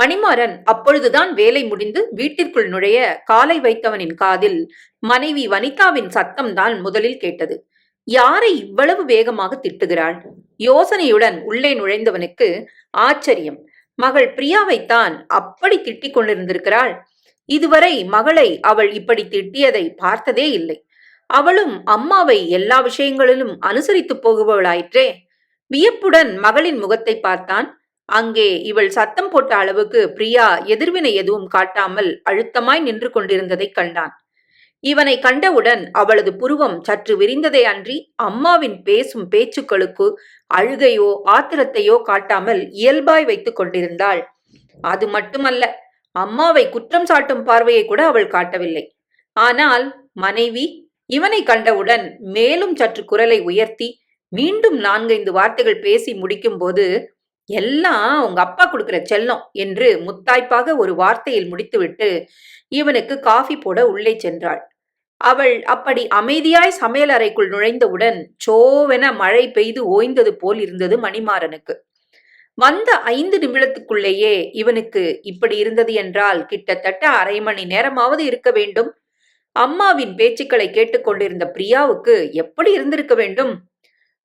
மணிமாறன் அப்பொழுதுதான் வேலை முடிந்து வீட்டிற்குள் நுழைய காலை வைத்தவனின் காதில் மனைவி வனிதாவின் சத்தம்தான் முதலில் கேட்டது. யாரை இவ்வளவு வேகமாக திட்டுகிறாள் யோசனையுடன் உள்ளே நுழைந்தவனுக்கு ஆச்சரியம். மகள் பிரியாவைத்தான் அப்படி திட்டிக் கொண்டிருந்திருக்கிறாள்? இதுவரை மகளை அவள் இப்படி திட்டியதை பார்த்ததே இல்லை. அவளும் அம்மாவை எல்லா விஷயங்களிலும் அனுசரித்துப் போகுபவளாயிற்றே. வியப்புடன் மகளின் முகத்தை பார்த்தான். அங்கே இவள் சத்தம் போட்ட அளவுக்கு பிரியா எதிர்வினை எதுவும் காட்டாமல் அழுத்தமாய் நின்று கொண்டிருந்ததைக் கண்டான். இவனை கண்டவுடன் அவளது புருவம் சற்று விரிந்ததே அன்றி அம்மாவின் பேசும் பேச்சுக்களுக்கு அழுகையோ ஆத்திரத்தையோ காட்டாமல் இயல்பாய் வைத்துக் கொண்டிருந்தாள். அது மட்டுமல்ல அம்மாவை குற்றம் சாட்டும் பார்வையை கூட அவள் காட்டவில்லை. ஆனால் மனைவி இவனை கண்டவுடன் மேலும் சற்று குரலை உயர்த்தி மீண்டும் நான்கைந்து வார்த்தைகள் பேசி முடிக்கும்போது எல்லாம் உங்க அப்பா கொடுக்கிற செல்லம் என்று முத்தாய்ப்பாக ஒரு வார்த்தையில் முடித்துவிட்டு இவனுக்கு காஃபி போட உள்ளே சென்றாள். அவள் அப்படி அமைதியாய் சமையல் அறைக்குள் நுழைந்தவுடன் சோவென மழை பெய்து ஓய்ந்தது போல் இருந்தது மணிமாறனுக்கு. வந்த ஐந்து நிமிடத்துக்குள்ளேயே இவனுக்கு இப்படி இருந்தது என்றால் கிட்டத்தட்ட அரை மணி நேரமாவது இருக்க வேண்டும். அம்மாவின் பேச்சுக்களை கேட்டுக்கொண்டிருந்த பிரியாவுக்கு எப்படி இருந்திருக்க வேண்டும்?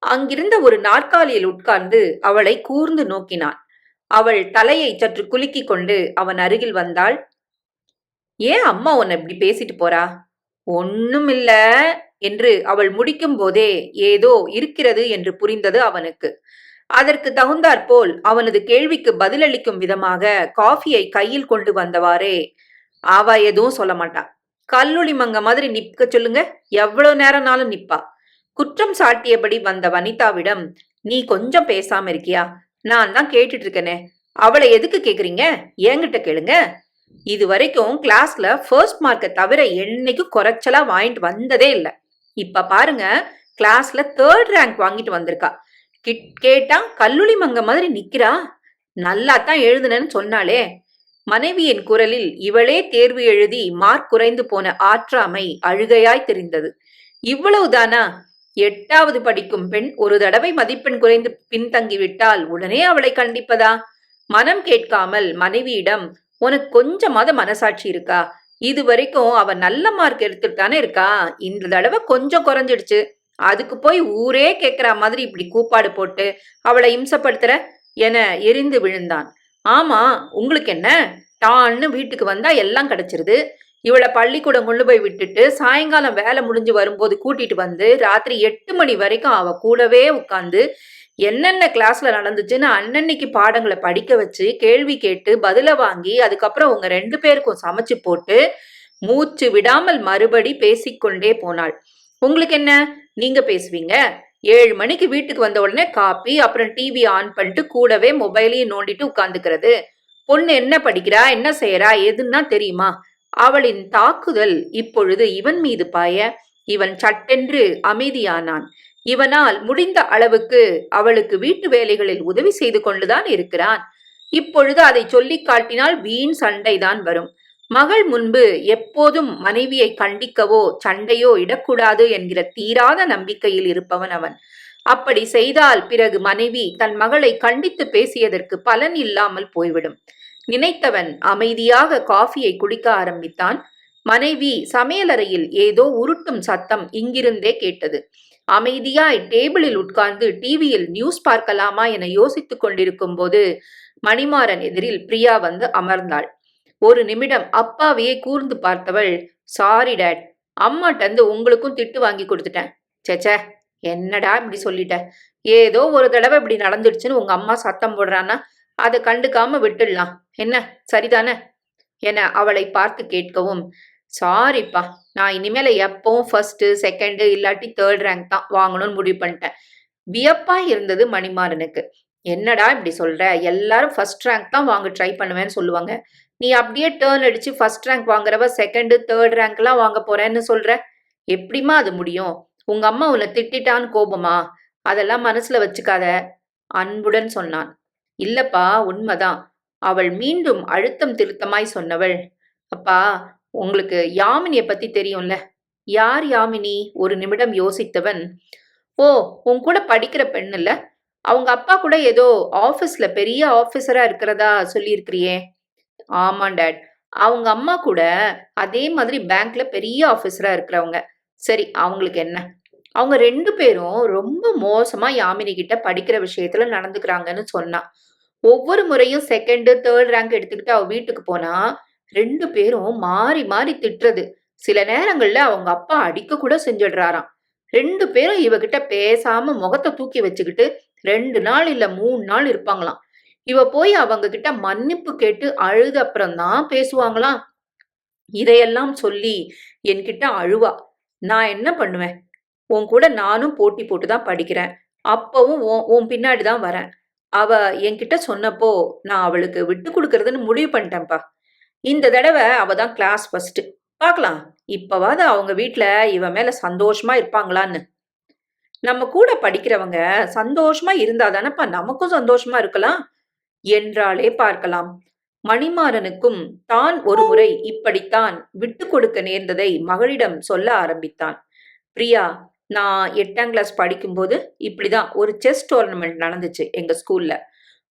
அங்கிருந்த ஒரு நாற்காலியில் உட்கார்ந்து அவளை கூர்ந்து நோக்கினான். அவள் தலையை சற்று குலுக்கிக் கொண்டு அவன் அருகில் வந்தாள். ஏன் அம்மா உன்னை இப்படி பேசிட்டு போறா? ஒண்ணுமில்ல என்று அவள் முடிக்கும் போதே ஏதோ இருக்கிறது என்று புரிந்தது அவனுக்கு. அதற்கு தகுந்தாற்போல் அவனது கேள்விக்கு பதிலளிக்கும் விதமாக காஃபியை கையில் கொண்டு வந்தவாறே அவ எதுவும் சொல்ல மாட்டான் கல்லுளி மங்க மாதிரி நிற்க சொல்லுங்க. எவ்வளவு நேரம்னாலும் நிப்பா. குற்றம் சாட்டியபடி வந்த வனிதாவிடம் நீ கொஞ்சம் பேசாம இருக்கியா? நான் தான் கேட்டுட்டு இருக்கனே அவளை எதுக்கு கேக்குறீங்க? என்கிட்ட கேளுங்க. இது வரைக்கும் கிளாஸ்ல ஃபர்ஸ்ட் மார்க்கை தவிர என்னைக்கும் குறைச்சலா வாங்கிட்டு வந்ததே இல்லை. இப்ப பாருங்க கிளாஸ்ல தேர்ட் ரேங்க் வாங்கிட்டு வந்திருக்கா. கிட் கேட்டா கல்லூரி மங்க மாதிரி நிக்கிறா. நல்லா தான் எழுதுனேன்னு சொன்னாலே மனைவியின் குரலில் இவளே தேர்வு எழுதி மார்க் குறைந்து போன ஆற்றாமை அழுகையாய் தெரிந்தது. இவ்வளவுதானா? எட்டாவது படிக்கும் பெண் ஒரு தடவை மதிப்பெண் குறைந்து பின்தங்கிவிட்டால் உடனே அவளை கண்டிப்பதா? மனம் கேட்காமல் மனைவியிடம் உனக்கு கொஞ்சமாவது மனசாட்சி இருக்கா? இது வரைக்கும் அவ நல்ல மார்க் எடுத்துட்டு தானே இருக்கா? இந்த தடவை கொஞ்சம் குறைஞ்சிடுச்சு. அதுக்கு போய் ஊரே கேட்கிற மாதிரி இப்படி கூப்பாடு போட்டு அவளை இம்சப்படுத்துற? என எரிந்து விழுந்தான். ஆமா உங்களுக்கு என்ன? டான்னு வீட்டுக்கு வந்தா எல்லாம் கிடைச்சிருது. இவளை பள்ளிக்கூடம் கொண்டு போய் விட்டுட்டு சாயங்காலம் வேலை முடிஞ்சு வரும்போது கூட்டிட்டு வந்து ராத்திரி எட்டு மணி வரைக்கும் அவ கூடவே உட்காந்து என்னென்ன கிளாஸ்ல நடந்துச்சுன்னு அன்னன்னைக்கு பாடங்களை படிக்க வச்சு கேள்வி கேட்டு பதில வாங்கி அதுக்கப்புறம் உங்க ரெண்டு பேருக்கும் சமைச்சு போட்டு மூச்சு விடாமல் மறுபடி பேசிக்கொண்டே போனாள். உங்களுக்கு என்ன? நீங்க பேசுவீங்க? ஏழு மணிக்கு வீட்டுக்கு வந்த உடனே காப்பி அப்புறம் டிவி ஆன் பண்ணிட்டு கூடவே மொபைலையும் நோண்டிட்டு உட்காந்துக்கிறது பொண்ணு என்ன படிக்கிறா என்ன செய்யறா எதுன்னா தெரியுமா? அவளின் தாக்குதல் இப்பொழுது இவன் மீது பாய இவன் சட்டென்று அமைதியானான். இவனால் முடிந்த அளவுக்கு அவளுக்கு வீட்டு வேலைகளில் உதவி செய்து கொண்டுதான் இருக்கிறான். இப்பொழுது அதை சொல்லிக் காட்டினால் வீண் சண்டைதான் வரும். மகள் முன்பு எப்போதும் மனைவியை கண்டிக்கவோ சண்டையோ இடக்கூடாது என்கிற தீராத நம்பிக்கையில் இருப்பவன் அவன். அப்படி செய்தால் பிறகு மனைவி தன் மகளை கண்டித்து பேசியதற்கு பலன் இல்லாமல் போய்விடும். நினைத்தவன் அமைதியாக காஃபியை குடிக்க ஆரம்பித்தான். மனைவி சமையலறையில் ஏதோ உருட்டும் சத்தம் இங்கிருந்தே கேட்டது. அமைதியாய் டேபிளில் உட்கார்ந்து டிவியில் நியூஸ் பார்க்கலாமா என யோசித்துக் கொண்டிருக்கும் போது மணிமாறன் எதிரில் பிரியா வந்து அமர்ந்தாள். ஒரு நிமிடம் அப்பாவையே கூர்ந்து பார்த்தவள் சாரி டேட் அம்மாட்டந்து உங்களுக்கும் திட்டு வாங்கி கொடுத்துட்டேன். சேச்சே என்னடா இப்படி சொல்லிட்ட? ஏதோ ஒரு தடவை இப்படி நடந்துடுச்சுன்னு உங்க அம்மா சத்தம் போடுறான்னா அதை கண்டுக்காம விட்டுடலாம். என்ன? சரிதானே? என அவளை பார்த்து கேட்கவும் சாரிப்பா நான் இனிமேல எப்பவும் ஃபர்ஸ்ட் செகண்ட் இல்லாட்டி தேர்ட் ரேங்க் தான் வாங்கணும்னு முடிவு பண்ணிட்டேன். வியப்பா இருந்தது மணிமாறனுக்கு. என்னடா இப்படி சொல்ற? எல்லாரும் ஃபர்ஸ்ட் ரேங்க் தான் வாங்க ட்ரை பண்ணுவேன்னு சொல்லுவாங்க. நீ அப்படியே டேர்ன் அடிச்சு ஃபர்ஸ்ட் ரேங்க் வாங்குறவ செகண்டு தேர்ட் ரேங்க்லாம் வாங்க போறேன்னு சொல்ற? எப்படிமா அது முடியும்? உங்க அம்மா உன்னை திட்டிட்டான்னு கோபமா? அதெல்லாம் மனசுல வச்சுக்காத அன்புடன் சொன்னான். இல்லப்பா உண்மைதான். அவள் மீண்டும் அழுத்தம் திருத்தமாய் சொன்னவள் அப்பா உங்களுக்கு யாமினிய பத்தி தெரியும்ல? யார் யாமினி? ஒரு நிமிடம் யோசித்தவன் ஓ உன் கூட படிக்கிற பெண் இல்ல? அவங்க அப்பா கூட ஏதோ ஆபீஸ்ல பெரிய ஆபீசரா இருக்கிறதா சொல்லியிருக்கிறியே? ஆமா டேட். அவங்க அம்மா கூட அதே மாதிரி பேங்க்ல பெரிய ஆபீசரா இருக்கிறவங்க. சரி அவங்களுக்கு என்ன? அவங்க ரெண்டு பேரும் ரொம்ப மோசமா யாமினி கிட்ட படிக்கிற விஷயத்துல நடந்துக்கிறாங்கன்னு சொன்னா ஒவ்வொரு முறையும் செகண்டு தேர்ட் ரேங்க் எடுத்துக்கிட்டு அவ வீட்டுக்கு போனா ரெண்டு பேரும் மாறி மாறி திட்டுறது. சில நேரங்கள்ல அவங்க அப்பா அடிக்க கூட செஞ்சிடுறாராம். ரெண்டு பேரும் இவகிட்ட பேசாம முகத்தை தூக்கி வச்சுக்கிட்டு ரெண்டு நாள் இல்ல மூணு நாள் இருப்பாங்களாம். இவ போய் அவங்க கிட்ட மன்னிப்பு கேட்டு அழுத அப்புறம்தான் பேசுவாங்களாம். இதையெல்லாம் சொல்லி என்கிட்ட அழுவா. நான் என்ன பண்ணுவேன்? உன் கூட நானும் போட்டி போட்டு தான் படிக்கிறேன். அப்பவும் உன் உன் பின்னாடி தான் வரேன். அவ என்கிட்ட சொன்னப்போ நான் அவளுக்கு விட்டு கொடுக்கறதுன்னு முடிவு பண்ணிட்டேன்ப்பா இந்த தடவை அவ தான் கிளாஸ் ஃபர்ஸ்ட் பார்க்கலாம். இப்பவாது அவங்க வீட்ல இவ மேல சந்தோஷமா இருப்பாங்களான்னு. நம்ம கூட படிக்கிறவங்க சந்தோஷமா இருந்தா தானப்பா நமக்கும் சந்தோஷமா இருக்கலாம்? என்றாலே பார்க்கலாம். மணிமாறனுக்கும் தான் ஒரு முறை இப்படித்தான் விட்டு கொடுக்க நேர்ந்ததை மகளிடம் சொல்ல ஆரம்பித்தான். பிரியா நான் எட்டாம் கிளாஸ் படிக்கும்போது இப்படிதான் ஒரு செஸ் டோர்னமெண்ட் நடந்துச்சு எங்க ஸ்கூல்ல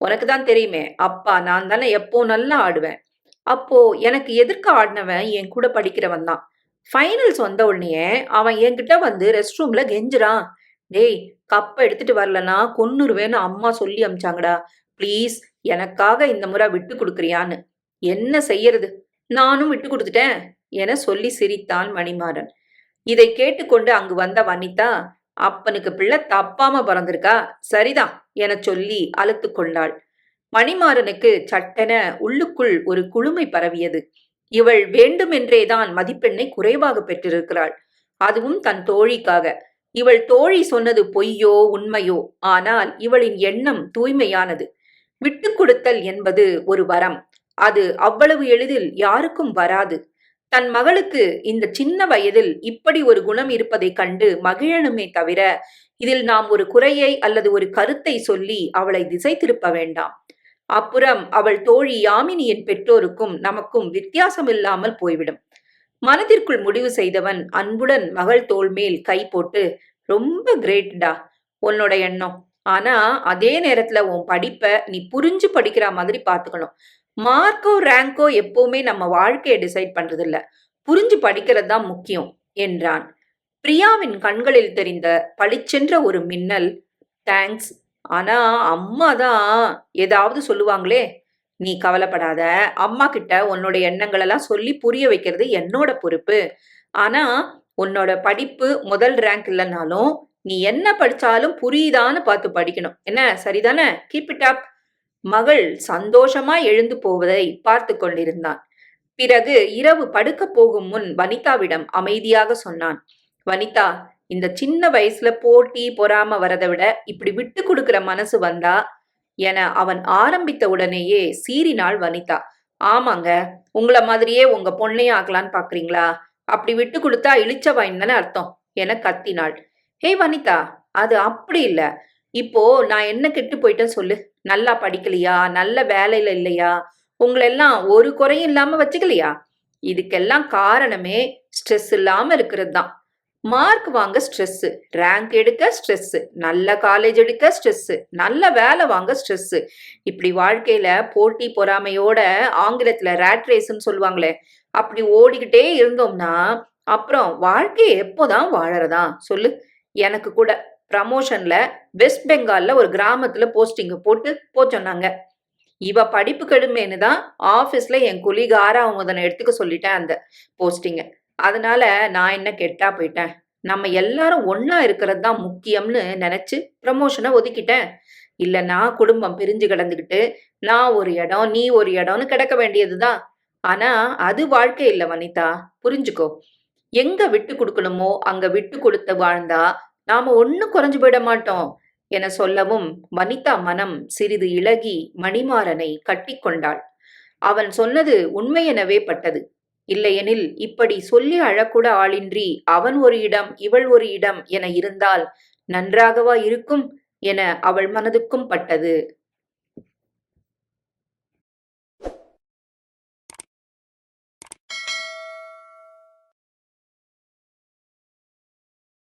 உனக்கு தான் தெரியுமே அப்பா நான் தானே எப்போ நல்லா ஆடுவேன். அப்போ எனக்கு எதிர்க்க ஆடினவன்? என் கூட படிக்கிறவன் தான். ஃபைனல்ஸ் வந்த உடனே அவன் என்கிட்ட வந்து ரெஸ்ட் ரூம்ல கெஞ்சுறான். டேய் கப்பை எடுத்துட்டு வரலனா கொன்னுருவேன்னு அம்மா சொல்லி அமிச்சாங்கடா. ப்ளீஸ் எனக்காக இந்த முறை விட்டு கொடுக்குறியான்னு. என்ன செய்யறது? நானும் விட்டு கொடுத்துட்டேன் என சொல்லி சிரித்தான் மணிமாறன். இதை கேட்டுக்கொண்டு அங்கு வந்த வனிதா அப்பனுக்கு பிள்ளை தப்பாம பிறந்திருக்கா? சரிதான் என சொல்லி அழுத்து கொண்டாள். மணிமாறனுக்கு சட்டென உள்ளுக்குள் ஒரு குழுமை பரவியது. இவள் வேண்டுமென்றேதான் மதிப்பெண்ணை குறைவாக பெற்றிருக்கிறாள். அதுவும் தன் தோழிக்காக. இவள் தோழி சொன்னது பொய்யோ உண்மையோ ஆனால் இவளின் எண்ணம் தூய்மையானது. விட்டு கொடுத்தல் என்பது ஒரு வரம். அது அவ்வளவு எளிதில் யாருக்கும் வராது. தன் மகளுக்கு இந்த சின்ன வயதில் இப்படி ஒரு குணம் இருப்பதைக் கண்டு மகிழனுமே தவிர இதில் நாம் ஒரு குறையை அல்லது ஒரு கருத்தை சொல்லி அவளை திசை திருப்ப வேண்டாம். அப்புறம் அவள் தோழி யாமினியின் பெற்றோருக்கும் நமக்கும் வித்தியாசமில்லாமல் போய்விடும். மனதிற்குள் முடிவு செய்தவன் அன்புடன் மகள் தோல் மேல் கை போட்டு ரொம்ப கிரேட்டா உன்னோட எண்ணம். ஆனா அதே நேரத்துல உன் படிப்பை நீ புரிஞ்சு படிக்கிற மாதிரி பாத்துக்கணும். மார்க்கோ ரேங்கோ எப்பவுமே நம்ம வாழ்க்கையை டிசைட் பண்றது இல்ல புரிஞ்சு படிக்கிறது தான் முக்கியம் என்றான். பிரியாவின் கண்களில் தெரிந்த பளிச்சென்ற ஒரு மின்னல் தேங்க்ஸ் ஆனா அம்மா தான் ஏதாவது சொல்லுவாங்களே நீ கவலைப்படாத அம்மா கிட்ட உன்னோட எண்ணங்கள் எல்லாம் சொல்லி புரிய வைக்கிறது என்னோட பொறுப்பு. ஆனா உன்னோட படிப்பு முதல் ரேங்க் இல்லைனாலும் நீ என்ன படிச்சாலும் புரியுதான்னு பார்த்து படிக்கணும். என்ன சரிதானே? கீப் இட் அப் மகள் சந்தோஷமா எழுந்து போவதை பார்த்து கொண்டிருந்தான். பிறகு இரவு படுக்க போகும் முன் வனிதாவிடம் அமைதியாக சொன்னான். வனிதா இந்த சின்ன வயசுல போட்டி பொறாம வரதை விட இப்படி விட்டு கொடுக்கிற மனசு வந்தா? என அவன் ஆரம்பித்த உடனேயே சீறினாள் வனிதா. ஆமாங்க உங்கள மாதிரியே உங்க பொண்ணையும் ஆகலான்னு பாக்குறீங்களா? அப்படி விட்டு கொடுத்தா இழிச்ச வாயின் தானே அர்த்தம் என கத்தினாள். ஹே வனிதா அது அப்படி இல்ல. இப்போ நான் என்ன கெட்டு போயிட்டேன் சொல்லு. நல்லா படிக்கலையா? நல்ல வேலையில இல்லையா? உங்களெல்லாம் ஒரு குறையும் இல்லாம வச்சுக்கலையா? இதுக்கெல்லாம் காரணமே ஸ்ட்ரெஸ் இல்லாம இருக்கிறது தான். மார்க் வாங்க ஸ்ட்ரெஸ் ரேங்க் எடுக்க ஸ்ட்ரெஸ் நல்ல காலேஜ் எடுக்க ஸ்ட்ரெஸ் நல்ல வேலை வாங்க ஸ்ட்ரெஸ் இப்படி வாழ்க்கையில போட்டி பொறாமையோட ஆங்கிலத்துல ரேட் ரேஸ்ன்னு சொல்லுவாங்களே அப்படி ஓடிக்கிட்டே இருந்தோம்னா அப்புறம் வாழ்க்கையை எப்போதான் வாழறதா? சொல்லு. எனக்கு கூட. ப்ரமோஷன்ல வெஸ்ட் பெங்கால்ல ஒரு கிராமத்துல போஸ்டிங்க போட்டு போ சொன்னாங்க. இவ படிப்பு கெடுமேன்னு தான் ஆஃபீஸில் என் குலிக ஆறாவதுனை எடுத்துக்க சொல்லிட்டேன் அந்த போஸ்டிங்க அதனால நான் என்ன கெட்டா போயிட்டேன். நம்ம எல்லாரும் ஒன்றா இருக்கிறது தான் முக்கியம்னு நினைச்சு ப்ரமோஷனை ஒதுக்கிட்டேன். இல்லைன்னா குடும்பம் பிரிஞ்சு கிடந்துக்கிட்டு நான் ஒரு இடம் நீ ஒரு இடம்னு கிடக்க வேண்டியதுதான் ஆனா அது வாழ்க்கை இல்லை வனிதா. புரிஞ்சுக்கோ. எங்க விட்டு கொடுக்கணுமோ அங்க விட்டு கொடுத்து வாழ்ந்தா நாம ஒன்னும் குறைஞ்சு போயிட மாட்டோம் என சொல்லவும் வனிதா மனம் சிறிது இளகி மணிமாறனை கட்டிக்கொண்டாள் அவன் சொன்னது உண்மை எனவே பட்டது. இல்லையெனில் இப்படி சொல்லி அழக்கூட ஆளின்றி அவன் ஒரு இடம் இவள் ஒரு இடம் என இருந்தால் நன்றாகவா இருக்கும் என அவள் மனதுக்கும் பட்டது.